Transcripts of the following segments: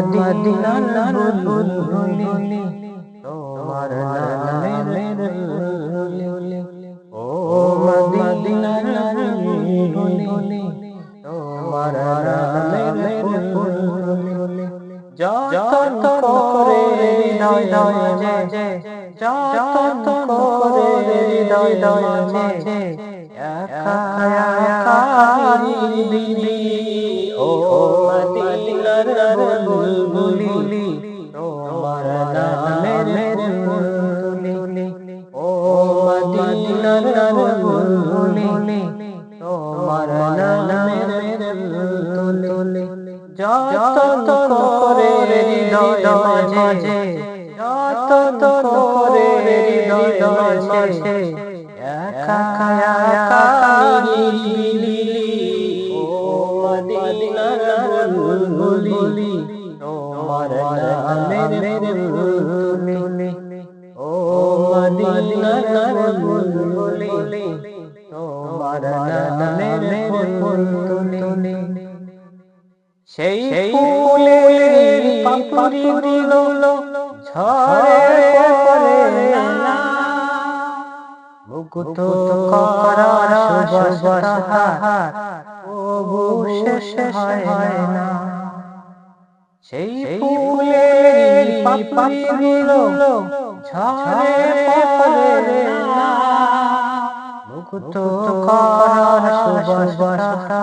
মদিনার বুলবুলি তোমার নামের বুলবুলি ও মদিনার বুলবুলি তোমার নামের বুলবুলি যত করে হৃদয় মাঝে যত করে হৃদয় মাঝে একা একা দিলি ও যত করে হৃদয় মাঝে যত করে হৃদয় মাঝে, একা একা নিরিবিলি ও মদিনার বুলবুলি, তোমার নামের বুলবুলি, ও মদিনার বুলবুলি। সেই ফুলের পাপড়ি গুলো ঝরে পড়ে না মুকুত করার সুবাস তবু শেষ হয় না। সেই ফুলের পাপড়ি গুলো ঝরে পড়ে না মুকুত করার সুবাস তবু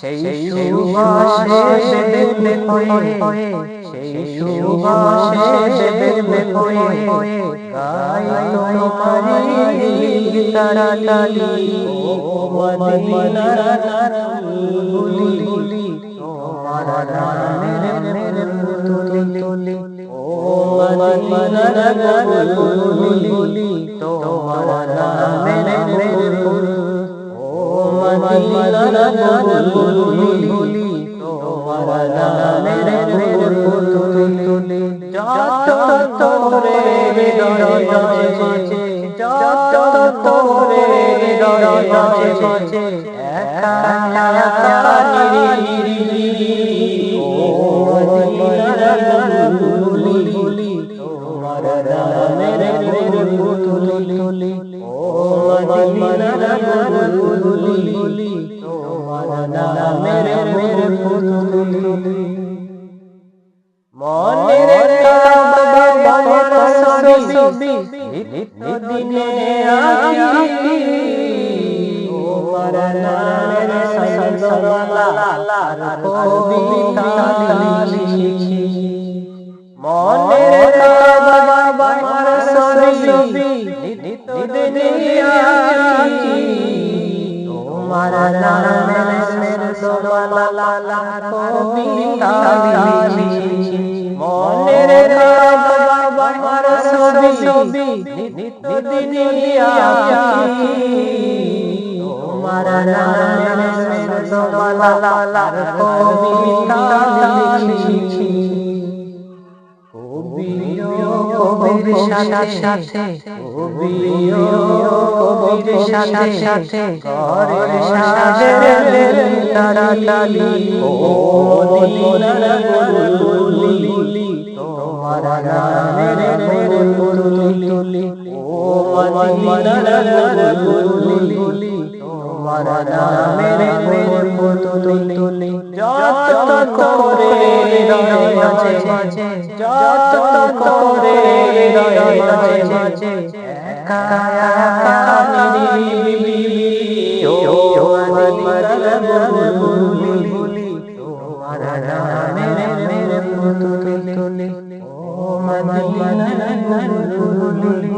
সেই সুবাসে বেবে হয়ে সেই সুবাসে বেবে হয়ে গাই তোমারি গীতালি ও মদিনার বুলবুলি তোমার নামের তুলি তুলি ও মদিনার তোমার নামের ও একা একা নিরিবিলি ও মদিনার বুলবুলি তোমার নামের বুলবুলি মনের কাবা ছবি নিত্যদিনে আঁকি তোমার নামের সজলা কবিতা লিখি মনের নামের সজলা কবিতা মনের বাবার ছবি নিত্যদিন তোমার নামের সজলালার কবিতা লিখি কবিও কবির সাথে কবিও সাথে সাথে ঘরের সাজের তারাতালি ও মদিনার বুলবুলি তোমার নামের বুলবুলি ও মদিনার বুলবুলি তোমার নামের বুলবুলি যত করে হৃদয় মাঝে মাঝে যত করে হৃদয় মাঝে মাঝে একা একা নিরিবিলি ও মদিনার বুলবুলি তোমার নামের বুলবুলি ও মদিনার বুলবুলি